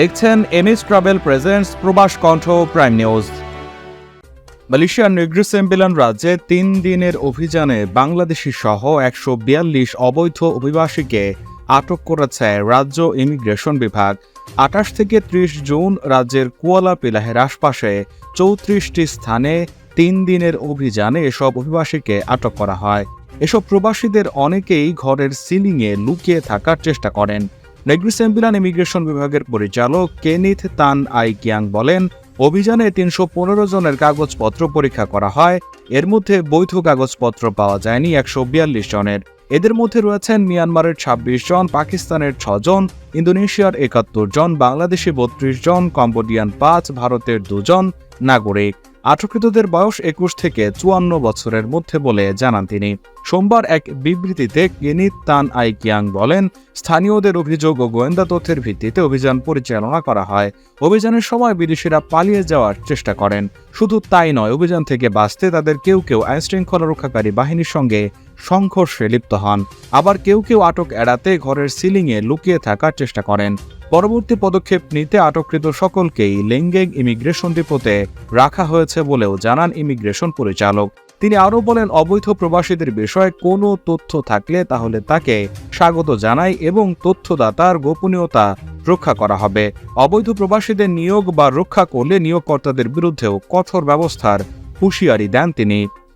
দেখছেন MS travel presents প্রবাস কণ্ঠ প্রাইম নিউজ। মালয়েশিয়ার নেগ্রিসেম্বিলান রাজ্যে তিন দিনের অভিযানে বাংলাদেশি সহ একশো বিয়াল্লিশ অবৈধ অভিবাসীকে আটক করেছে রাজ্য ইমিগ্রেশন বিভাগ। আঠাশ থেকে ত্রিশ জুন রাজ্যের কুয়ালা পিলাহের আশপাশে চৌত্রিশটি স্থানে তিন দিনের অভিযানে এসব অভিবাসীকে আটক করা হয়। এসব প্রবাসীদের অনেকেই ঘরের সিলিংয়ে লুকিয়ে থাকার চেষ্টা করেন। নেগ্রিসেম্বিলান ইমিগ্রেশন বিভাগের পরিচালক কেনিথ তান আই কিয়াং বলেন, অভিযানে তিনশো পনেরো জনের কাগজপত্র পরীক্ষা করা হয়। এর মধ্যে বৈধ কাগজপত্র পাওয়া যায়নি একশো বিয়াল্লিশ জনের। এদের মধ্যে রয়েছেন মিয়ানমারের ২৬ জন, পাকিস্তানের ছজন ইন্দোনেশিয়ার একাত্তর জন, বাংলাদেশি বত্রিশ জন, কম্বোডিয়ান পাঁচ, ভারতের দুজন নাগরিক। আটককৃতদের বয়স একুশ থেকে চুয়ান্ন বছরের মধ্যে বলে জানান তিনি। সোমবার এক বিবৃতিতে কেনিত তান আই কিয়াং বলেন, স্থানীয়দের অভিযোগ ও গোয়েন্দা তথ্যের ভিত্তিতে অভিযান পরিচালনা করা হয়। অভিযানের সময় বিদেশিরা পালিয়ে যাওয়ার চেষ্টা করেন। শুধু তাই নয়, অভিযান থেকে বাঁচতে তাদের কেউ কেউ আইনশৃঙ্খলা রক্ষাকারী বাহিনীর সঙ্গে সংঘর্ষে লিপ্ত হন। আবার কেউ কেউ আটক এড়াতে ঘরের সিলিংয়ে লুকিয়ে থাকার চেষ্টা করেন। পরবর্তী পদক্ষেপ নিতে আটককৃত সকলকেই লেঙ্গেং ইমিগ্রেশন ডিপোতে রাখা হয়েছে বলেও জানান ইমিগ্রেশন পরিচালক। তিনি আরও বলেন, অবৈধ প্রবাসীদের বিষয়ে কোনো তথ্য থাকলে তাহলে তাকে স্বাগত জানাই এবং তথ্যদাতার গোপনীয়তা রক্ষা করা হবে। অবৈধ প্রবাসীদের নিয়োগ বা রক্ষা করলে নিয়োগকর্তাদের বিরুদ্ধেও কঠোর ব্যবস্থার হুঁশিয়ারি দেন তিনি।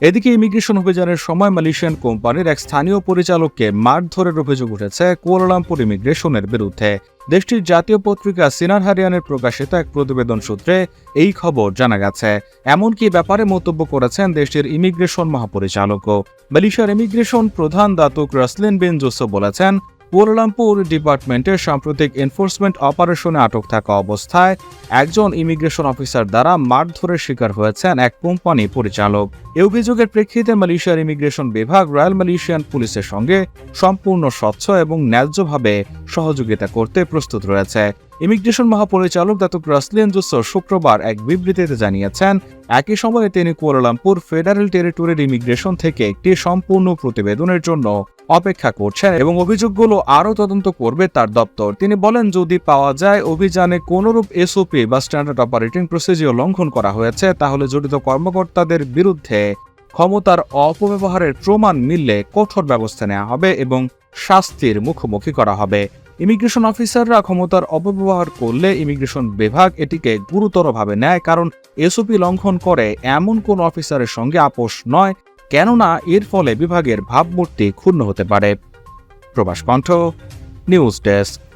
এদিকে ইমিগ্রেশন অভিযানের সময় মালয়েশিয়ান কোম্পানির এক স্থানীয় পরিচালককে মারধরের অভিযোগ উঠেছে কুয়ালালামপুর ইমিগ্রেশনের বিরুদ্ধে। দেশটির জাতীয় পত্রিকা সিনার হারিয়ানের প্রকাশিত এক প্রতিবেদন সূত্রে এই খবর জানা গেছে। এমনকি ব্যাপারে মন্তব্য করেছেন দেশটির ইমিগ্রেশন মহাপরিচালকও। মালয়েশিয়ার ইমিগ্রেশন প্রধান দাতুক রাসলিন বিন জোসো বলেছেন কুয়ালালামপুর ডিপার্টমেন্টের সাম্প্রতিক এনফোর্সমেন্ট অপারেশনে আটক থাকা অবস্থায় একজন ইমিগ্রেশন অফিসার দ্বারা মারধরের শিকার হয়েছেন এক কোম্পানি পরিচালক। এ অভিযোগের প্রেক্ষিতে মালয়েশিয়ার ইমিগ্রেশন বিভাগ, রয়্যাল মালয়েশিয়ান পুলিশের সঙ্গে সম্পূর্ণ স্বচ্ছ এবং ন্যায্যভাবে সহযোগিতা করতে প্রস্তুত রয়েছে। ইমিগ্রেশন মহাপরিচালক দাতুক রাসলিন জুসো শুক্রবার এক বিবৃতিতে জানিয়েছেন, একই সময়ে তিনি কুয়ালালামপুর ফেডারেল টেরিটরির ইমিগ্রেশন থেকে একটি সম্পূর্ণ প্রতিবেদনের জন্য অপেক্ষা করছেন এবং অভিযোগগুলো আরও তদন্ত করবে তার দপ্তর। তিনি বলেন, যদি পাওয়া যায় অভিযানে কোনরূপ এসওপি বা স্ট্যান্ডার্ড অপারেটিং প্রসিজিওর লঙ্ঘন করা হয়েছে, তাহলে জড়িত কর্মকর্তাদের বিরুদ্ধে ক্ষমতার অপব্যবহারের প্রমাণ মিললে কঠোর ব্যবস্থা নেওয়া হবে এবং শাস্তির মুখোমুখি করা হবে। ইমিগ্রেশন অফিসাররা ক্ষমতার অপব্যবহার করলে ইমিগ্রেশন বিভাগ এটিকে গুরুতরভাবে নেয় কারণ এসওপি লঙ্ঘন করে এমন কোন অফিসারের সঙ্গে আপোষ নয়, কেননা এর ফলে বিভাগের ভাবমূর্তি ক্ষুণ্ণ হতে পারে। প্রবাস কণ্ঠ নিউজ ডেস্ক।